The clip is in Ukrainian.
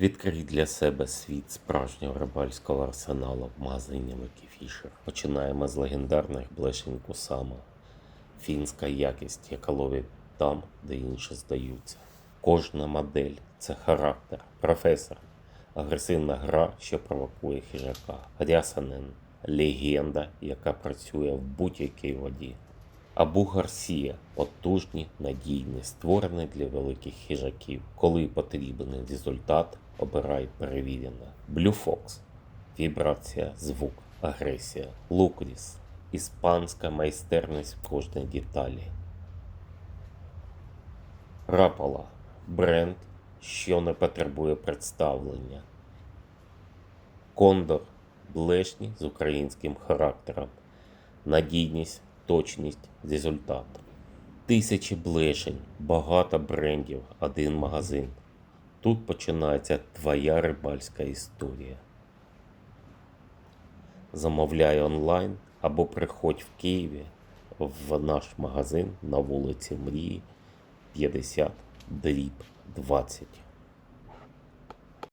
Відкрий для себе світ справжнього рибальського арсеналу в магазині Lucky Починаємо з легендарних блешень Кусама. Фінська якість, яка ловить там, де інші здаються. Кожна модель це характер, професор, агресивна гра, що провокує хижака. Рясанин легенда, яка працює в будь-якій воді. Абу Гарсія потужні, надійні, створені для великих хижаків. Коли потрібен результат, обирай перевірене. Blue вібрація, звук, агресія. Лукріс – іспанська майстерність в кожній деталі. Рапола – бренд, що не потребує представлення. Кондор – блешні з українським характером. Надійність, точність, результат. Тисячі блешень, багато брендів, один магазин. Тут починається твоя рибальська історія. Замовляй онлайн або приходь в Києві в наш магазин на вулиці Мрії 50 дріб 20.